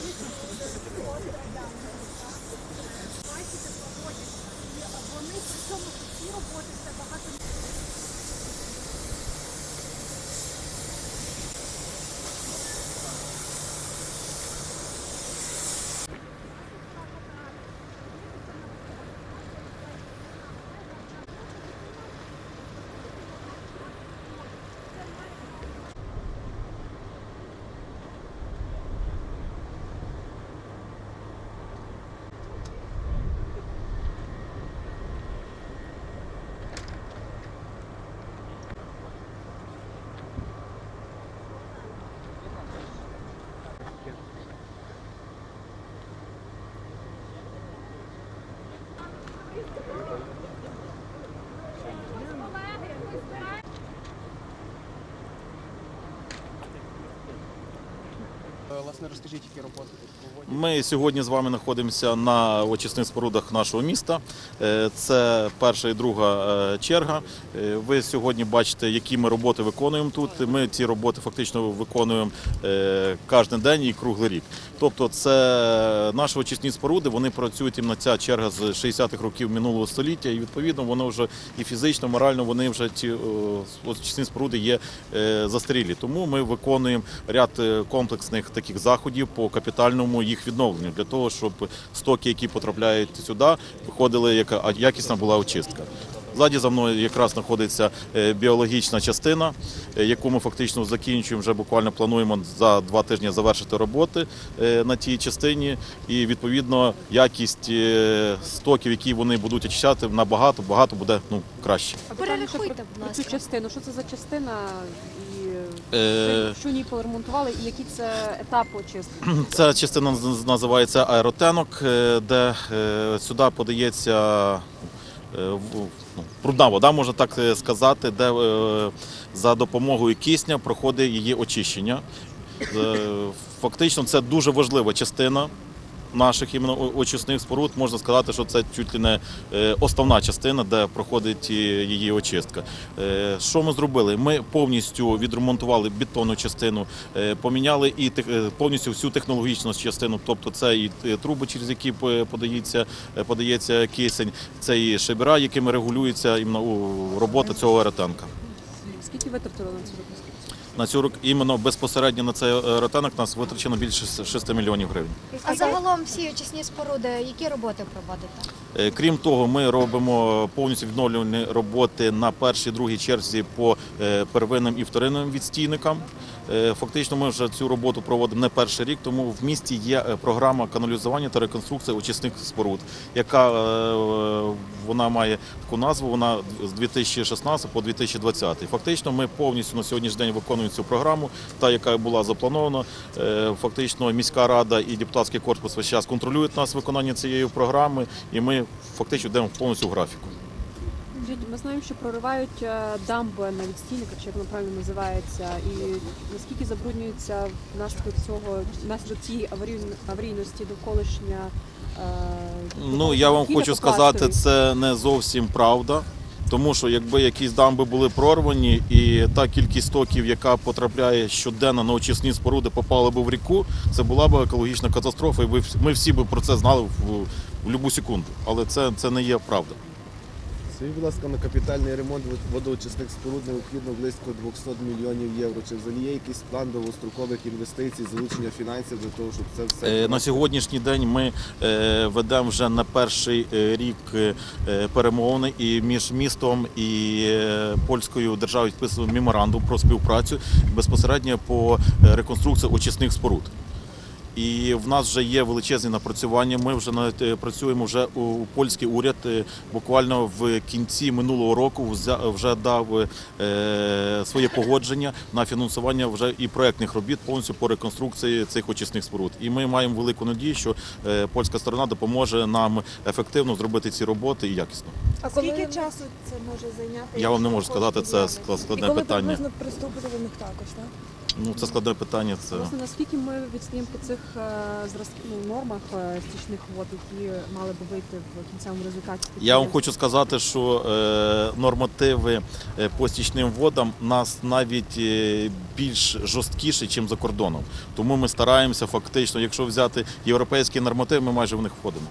Е, Власне, розкажіть, які роботи. Ми сьогодні з вами знаходимося на очисних спорудах нашого міста. Е, Це перша і друга е, черга. Е, Ви сьогодні бачите, які ми роботи виконуємо тут. Ми ці роботи фактично виконуємо кожен день і круглий рік. Тобто, це наші очисні споруди. Вони працюють іменно ця черга з 60-х років минулого століття, і відповідно воно вже і фізично, морально вони вже ці очисні споруди є застарілі. Тому ми виконуємо ряд комплексних таких заходів по капітальному їх відновленню для того, щоб стоки, які потрапляють сюди, виходили яка якісна була очистка. Ззаді за мною якраз знаходиться е, біологічна частина, е, яку ми фактично закінчуємо. Вже буквально плануємо за два тижні завершити роботи е, на тій частині. І відповідно якість стоків, які вони будуть очищати, набагато багато буде ну краще. Перерахуйте, будь про цю частину. Що це за частина і що, ні поремонтували, і які це етапи очистки? Ця частина називається аеротенок, е, де е, сюди подається е, в- ну, прудна вода, можна так е, сказати, де е, за допомогою кисня проходить її очищення. Е, Фактично, це дуже важлива частина. Наших іменно очисних споруд можна сказати, що це чуть ли не е, основна частина, де проходить її очистка. Е, Що ми зробили? Ми повністю відремонтували бетонну частину, е, поміняли і повністю всю технологічну частину, тобто це і труби, через які подається, подається кисень, це і шибера, якими регулюється іменно робота цього аеротенка. Скільки витратили на цю реконструкцію? На цю рок- іменно безпосередньо на цей ротанок нас витрачено більше 6 мільйонів гривень. А загалом всі очисні споруди, які роботи проводите? Е, Крім того, ми робимо повністю відновлювані роботи на першій другій черзі по е, первинним і вторинним відстійникам. Е, Фактично, ми вже цю роботу проводимо не перший рік, тому в місті є е, програма каналізування та реконструкції очисних споруд, яка е, вона має таку назву. Вона з 2016 по 2020. Фактично, ми повністю на сьогоднішній день виконуємо цю програму, та яка була запланована. Фактично, міська рада і депутатський корпус весь час контролюють нас виконання цієї програми, і ми фактично йдемо повністю в графіку. Скажіть, Ми знаємо, що проривають е, дамби на відстійниках, чи як воно правильно називається, і наскільки забруднюється внаслідок цього, внаслідок цієї аварійн- аварійності довколишня. е, Ну я вам хочу сказати, це не зовсім правда. Тому що якби якісь дамби були прорвані, і та кількість стоків, яка потрапляє щоденно на очисні споруди, попала б в ріку, це була б екологічна катастрофа, і ми всі б про це знали в, в будь-яку секунду. Але це, це не є правда. Скажіть, будь ласка, на капітальний ремонт водоочисних споруд необхідно близько 200 мільйонів євро. Чи взагалі є якийсь план довгострокових інвестицій, залучення фінансів для того, щоб це все Е, На сьогоднішній день ми е, ведемо вже на перший е, рік перемовини і між містом і польською державою підписуємо меморандум про співпрацю безпосередньо по реконструкції очисних споруд. І в нас вже є величезні напрацювання. Ми вже навіть, е, працюємо вже у польський уряд. е, Буквально в кінці минулого року вже дав е, своє погодження на фінансування вже і проектних робіт повністю по реконструкції цих очисних споруд. І ми маємо велику надію, що польська сторона допоможе нам ефективно зробити ці роботи і якісно. А скільки часу це може зайняти? Я вам не можу сказати, це складне І коли питання. приблизно приступити до них також, так? Ну це складне питання. Це Власне, наскільки ми відстаємо по цих е, зразків ну, нормах е, стічних вод, які мали би вийти в кінцевому результаті? я вам хочу сказати, що е, нормативи е, по стічним водам нас навіть більш жорсткіші, ніж за кордоном. Тому ми стараємося фактично, якщо взяти європейські нормативи, ми майже в них входимо.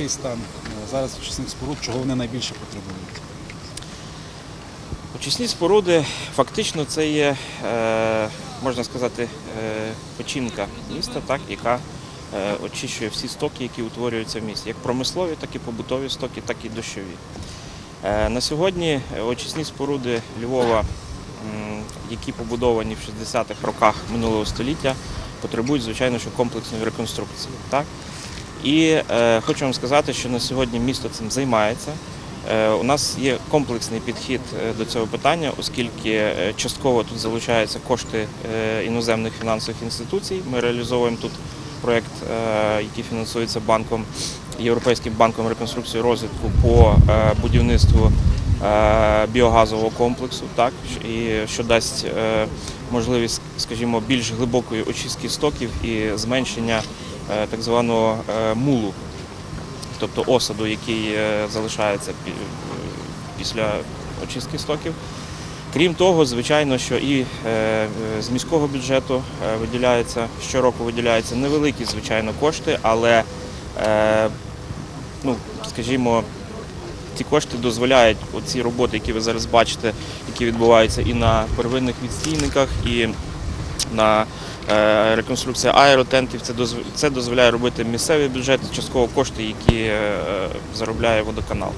Який стан е, зараз очисних споруд, чого вони найбільше потребують? Очисні споруди фактично це є, е, можна сказати, е, печінка міста, так, яка е, очищує всі стоки, які утворюються в місті, як промислові, так і побутові стоки, так і дощові. На сьогодні очисні споруди Львова, які побудовані в 60-х роках минулого століття, потребують, звичайно, що комплексної реконструкції. Так? І е, хочу вам сказати, що на сьогодні місто цим займається. Е, У нас є комплексний підхід е, до цього питання, оскільки е, частково тут залучаються кошти е, іноземних фінансових інституцій. Ми реалізовуємо тут проєкт, е, який фінансується банком Європейським банком реконструкції розвитку по е, будівництву біогазового комплексу, так і що дасть можливість, скажімо, більш глибокої очистки стоків і зменшення так званого е, мулу тобто осаду, який е, залишається після очистки стоків. Крім того, звичайно, що і е, е, з міського бюджету е, виділяється щороку виділяються невеликі, звичайно, кошти, але, е, ну, скажімо, ці кошти дозволяють оці роботи, які ви зараз бачите, які відбуваються і на первинних відстійниках, і на е, реконструкція аеротентів. Це дозв- це дозволяє робити місцевий бюджет, частково кошти, які е, заробляє водоканал.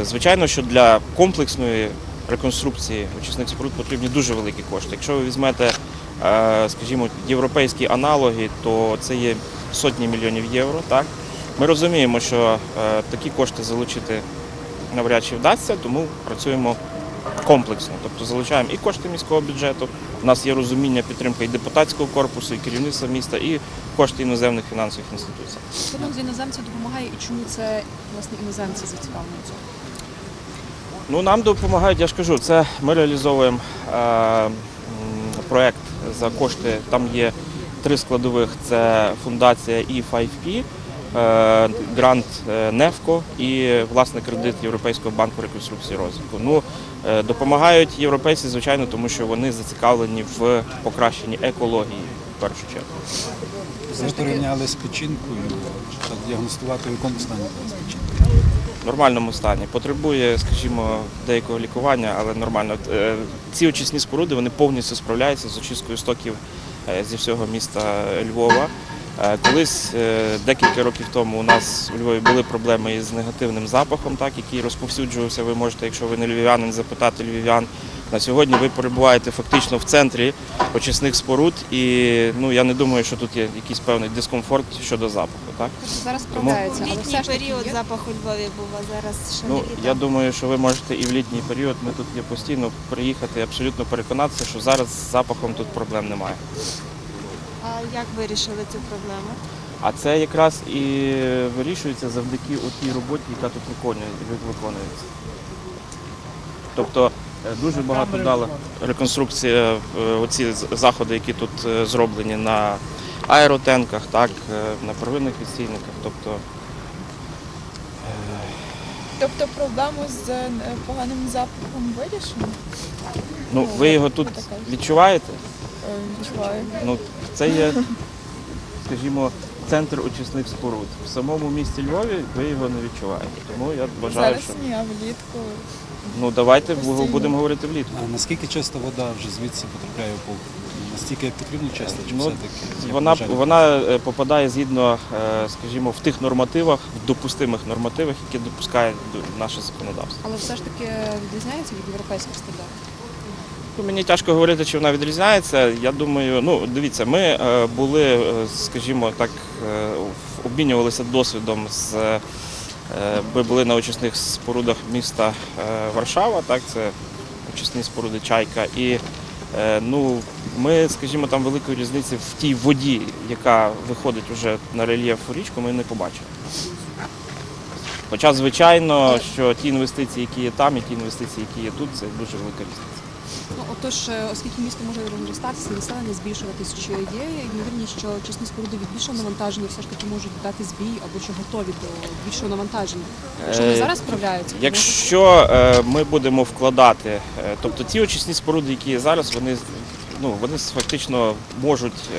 Е, Звичайно, що для комплексної реконструкції очисних споруд потрібні дуже великі кошти. Якщо ви візьмете, е, скажімо, європейські аналоги, то це є сотні мільйонів євро. Так? Ми розуміємо, що е, такі кошти залучити навряд чи вдасться, тому працюємо комплексно. Тобто залучаємо і кошти міського бюджету. У нас є розуміння підтримка і депутатського корпусу, і керівництва міста, і кошти іноземних фінансових інституцій. Хто з іноземців допомагає і чому це власне іноземці зацікавлені? Ну, нам допомагають, я ж кажу, це ми реалізовуємо е, проект за кошти. Там є три складових: це фундація E5P, е, грант е, НЕФКО і власне кредит Європейського банку реконструкції розвитку. Ну, е, допомагають європейці, звичайно, тому що вони зацікавлені в покращенні екології в першу чергу. Ви порівняли з печінкою, та діагностувати в якому стані печінка? в нормальному стані. Потребує, скажімо, деякого лікування, але нормально. Е, Ці очисні споруди вони повністю справляються з очисткою стоків е, зі всього міста Львова. Е, Колись е, декілька років тому у нас у Львові були проблеми із негативним запахом, так, який розповсюджувався. Ви можете, якщо ви не львів'янин, запитати львів'ян. На сьогодні ви перебуваєте фактично в центрі очисних споруд, і ну я не думаю, що тут є якийсь певний дискомфорт щодо запаху. Так? Зараз Тому- справляються, але літній все період є. запах у Львові був, а зараз ще Ну не літо. я думаю, що ви можете і в літній період. Ми тут є постійно приїхати, абсолютно переконатися, що зараз з запахом тут проблем немає. А як вирішили цю проблему? А це якраз і вирішується завдяки тій роботі, яка тут виконує- виконується. Тобто е, дуже багато дала реконструкція, е, оці заходи, які тут е, зроблені на аеротенках, так, на первинних відстійниках. Тобто Тобто проблему з поганим запахом вирішено? ну, ви його тут відчуваєте? Відчуваю. Ну, це є, скажімо, центр очисних споруд. В самому місті Львові ви його не відчуваєте. Тому я вважаю, Зараз що ні, а влітку. ну давайте Постійно. будемо говорити влітку. А наскільки часто вода вже звідси потрапляє в полк? Настільки як потрібно часто, чи Ну, все-таки? як Вона вона е, попадає згідно, е, скажімо, в тих нормативах, в допустимих нормативах, які допускає до- наше законодавство. Але все ж таки відрізняється від європейських стандартів. Ну, Мені тяжко говорити, чи вона відрізняється. Я думаю, ну дивіться, ми е, були, е, скажімо так, е, обмінювалися досвідом з. Ми були на очисних спорудах міста Варшава, так, це очисні споруди Чайка. І ну, ми, скажімо, там великої різниці в тій воді, яка виходить вже на рельєф у річку, ми не побачили. Хоча, звичайно, що ті інвестиції, які є там, і ті інвестиції, які є тут, це дуже велика різниця. Ну отож, е, оскільки місто може розростатися, населення збільшуватись, чи є ймовірність, що очисні споруди від більшого навантаження все ж таки можуть дати збій або що готові до більшого навантаження? Якщо вони Е, зараз справляються, Якщо е, ми будемо вкладати, тобто ті очисні споруди, які є зараз, вони ну вони фактично можуть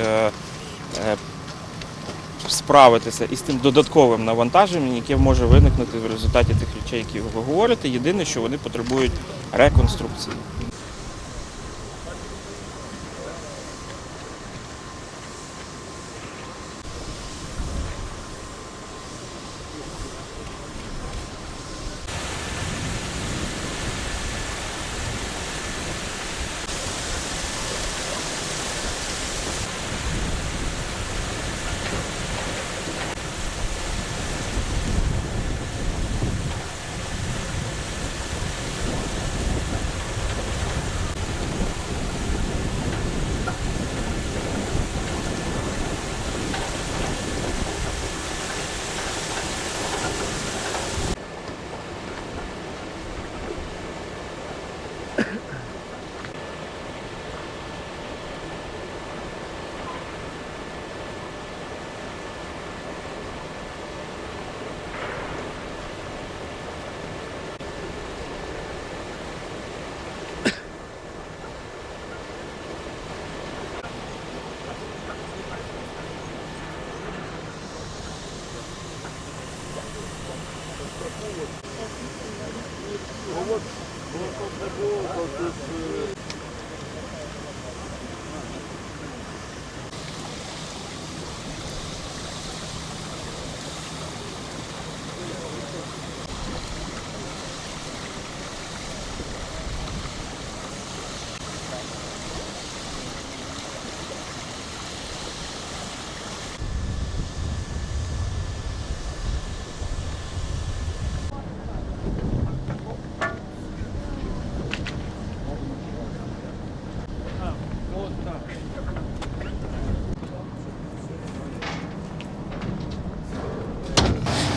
справитися із тим додатковим навантаженням, яке може виникнути в результаті тих речей, які ви говорите. Єдине, що вони потребують реконструкції.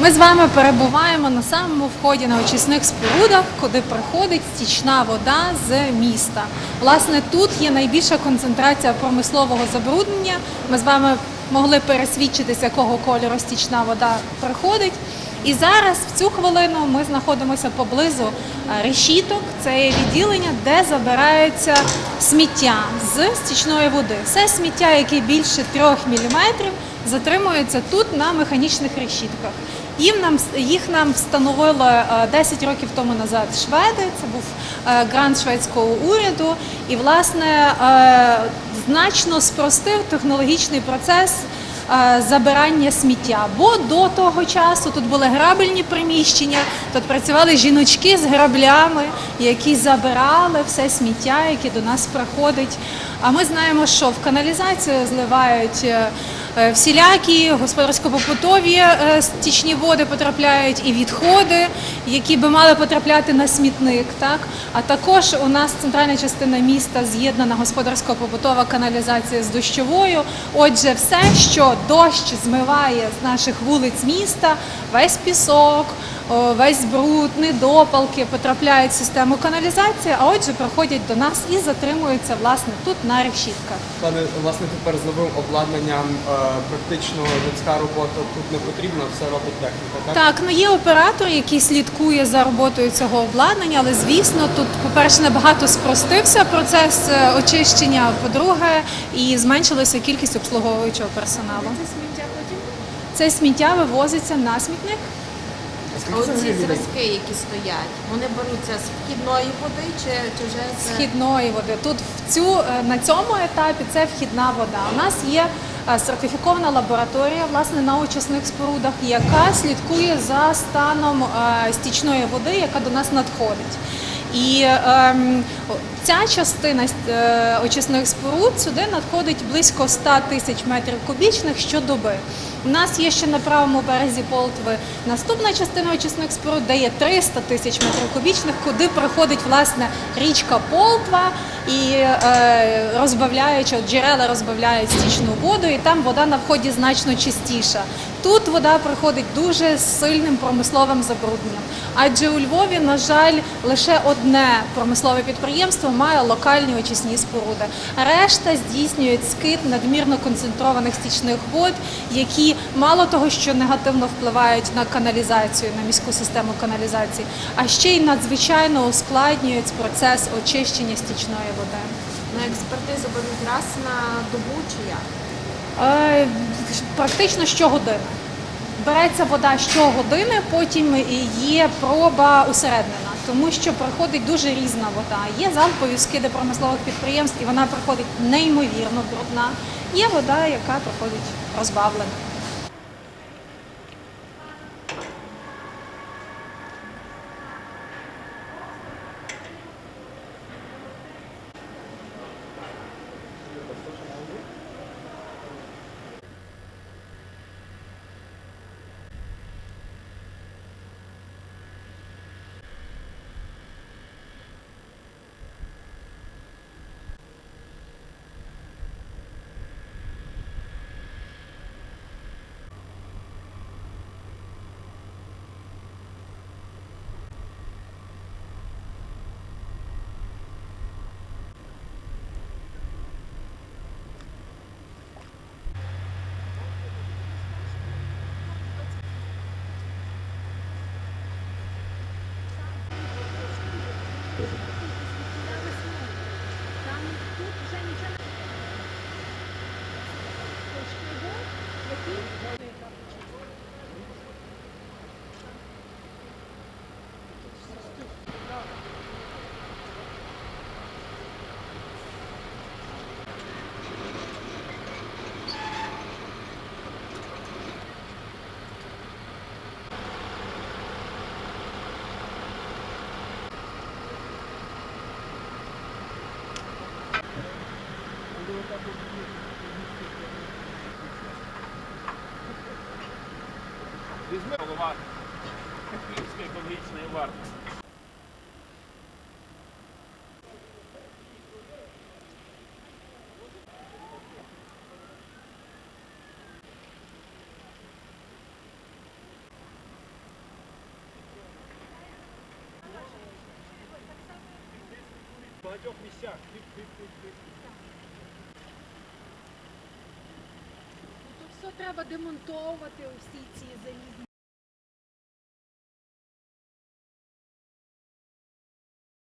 Ми з вами перебуваємо на самому вході на очисних спорудах, куди приходить стічна вода з міста. Власне, тут є найбільша концентрація промислового забруднення. Ми з вами могли пересвідчитися, якого кольору стічна вода приходить. І зараз в цю хвилину ми знаходимося поблизу е, решіток. Це є відділення, де забирається сміття з стічної води. Все сміття, яке більше 3 мм, затримується тут на механічних решітках. Їм нам їх нам встановили е, 10 років тому назад шведи. Це був е, грант шведського уряду, і власне е, значно спростив технологічний процес е, забирання сміття. Бо до того часу тут були грабельні приміщення, тут працювали жіночки з граблями, які забирали все сміття, яке до нас приходить. А ми знаємо, що в каналізацію зливають. Е, Всілякі господарсько-побутові е, стічні води потрапляють і відходи, які би мали потрапляти на смітник. Так а також у нас центральна частина міста з'єднана господарсько-побутова каналізація з дощовою. Отже, все, що дощ змиває з наших вулиць міста, весь пісок, весь бруд, недопалки потрапляють в систему каналізації, а отже, проходять до нас і затримуються власне тут на решітках. Пане, власне, тепер з новим обладнанням е, практично людська робота тут не потрібна, все робить техніка, так? Так, ну є оператор, який слідкує за роботою цього обладнання, але звісно, тут, по-перше, набагато спростився процес е, очищення. По-друге, і зменшилася кількість обслуговуючого персоналу. Це сміття потім? Це сміття вивозиться на смітник. Оці зразки, які стоять, вони беруться з вхідної води чи, чи вже з Східної води. Тут в цю е, на цьому етапі це вхідна вода. У нас є е, сертифікована лабораторія, власне, на очисних спорудах, яка слідкує за станом е, стічної води, яка до нас надходить. І о- ця частина е, очисних споруд сюди надходить близько 100 тисяч метрів кубічних щодоби. У нас є ще на правому березі Полтви наступна частина очисних споруд, де є 300 тисяч метрів кубічних, куди приходить власне річка Полтва і е, розбавляючи джерела розбавляють стічну воду, і там вода на вході значно чистіша. Тут вода приходить дуже з сильним промисловим забрудненням. Адже у Львові, на жаль, лише одне промислове підприємство має локальні очисні споруди. Решта здійснюють скид надмірно концентрованих стічних вод, які мало того, що негативно впливають на каналізацію, на міську систему каналізації, а ще й надзвичайно ускладнюють процес очищення стічної води. На експертизу беруть раз на добу чи як? Е, Практично щогодини. Береться вода щогодини, потім є проба усереднена, тому що приходить дуже різна вода. Є залпові скиди промислових підприємств, і вона приходить неймовірно брудна. Є вода, яка приходить розбавлена. Екологічної варти. В багатьох місцях. Тут все треба демонтовувати, усі ці залізні